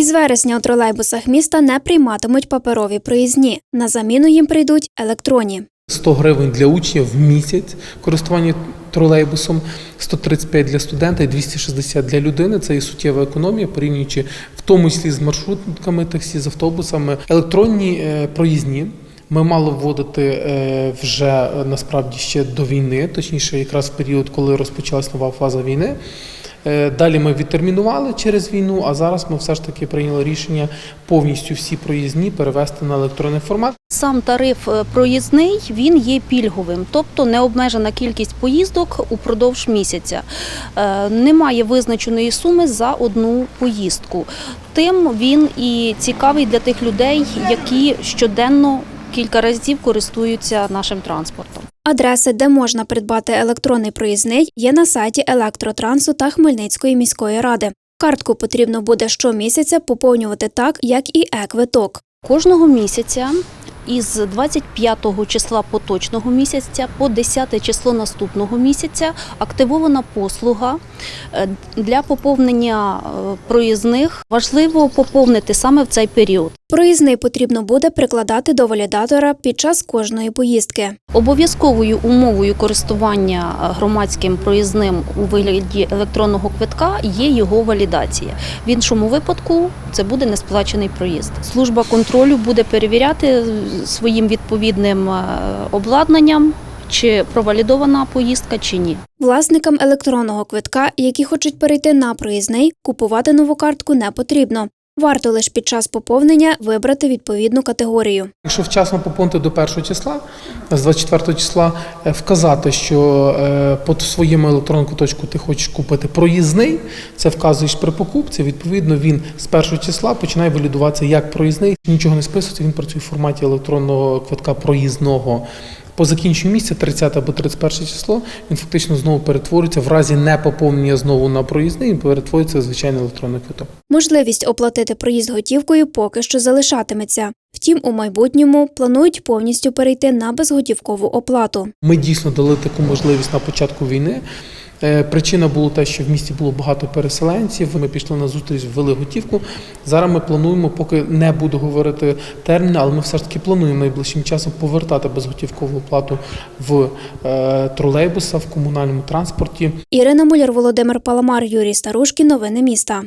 Із вересня у тролейбусах міста не прийматимуть паперові проїзні. На заміну їм прийдуть електронні. 100 гривень для учнів в місяць користування тролейбусом, 135 для студента і 260 для людини. Це і суттєва економія, порівнюючи в тому числі з маршрутками таксі, з автобусами. Електронні е, проїзні. Ми мали вводити е, вже е, насправді ще до війни, точніше, якраз в період, коли розпочалась нова фаза війни. Е, Далі ми відтермінували через війну, а зараз ми все ж таки прийняли рішення повністю всі проїзні перевести на електронний формат. Сам тариф проїзний він є пільговим, тобто необмежена кількість поїздок упродовж місяця. Немає визначеної суми за одну поїздку. Тим він і цікавий для тих людей, які щоденно кілька разів користуються нашим транспортом. Адреси, де можна придбати електронний проїзний, є на сайті електротрансу та Хмельницької міської ради. Картку потрібно буде щомісяця поповнювати так, як і е-квиток. Кожного місяця із 25 числа поточного місяця по 10 число наступного місяця активована послуга е, для поповнення е, проїзних. Важливо поповнити саме в цей період. Проїзний потрібно буде прикладати до валідатора під час кожної поїздки. Обов'язковою умовою користування громадським проїзним у вигляді електронного квитка є його валідація. В іншому випадку це буде несплачений проїзд. Служба контролю буде перевіряти своїм відповідним е, обладнанням, чи провалідована поїздка, чи ні. Власникам електронного квитка, які хочуть перейти на проїзний, купувати нову картку не потрібно. Варто лише під час поповнення вибрати відповідну категорію. Якщо вчасно поповнити до першого числа, з 24 числа е, вказати, що е, по своєму електронному куточку ти хочеш купити проїзний, це вказуєш при покупці. Відповідно, він з першого числа починає валідуватися як проїзний. Нічого не списується, він працює в форматі електронного квитка проїзного. По закінченню місяця, 30 або 31 число, він фактично знову перетворюється в разі непоповнення знову на проїзний, він перетворюється в звичайний електронний квиток. Можливість оплатити проїзд готівкою поки що залишатиметься. Втім, у майбутньому планують повністю перейти на безготівкову оплату. Ми дійсно дали таку можливість на початку війни. Е, Причина була те, що в місті було багато переселенців. Ми пішли на зустріч, ввели готівку. Зараз ми плануємо, поки не буду говорити терміни, але ми все ж таки плануємо найближчим часом повертати безготівкову оплату в тролейбуса в комунальному транспорті. Ірина Муляр, Володимир Паламар, Юрій Старушкін. Новини міста.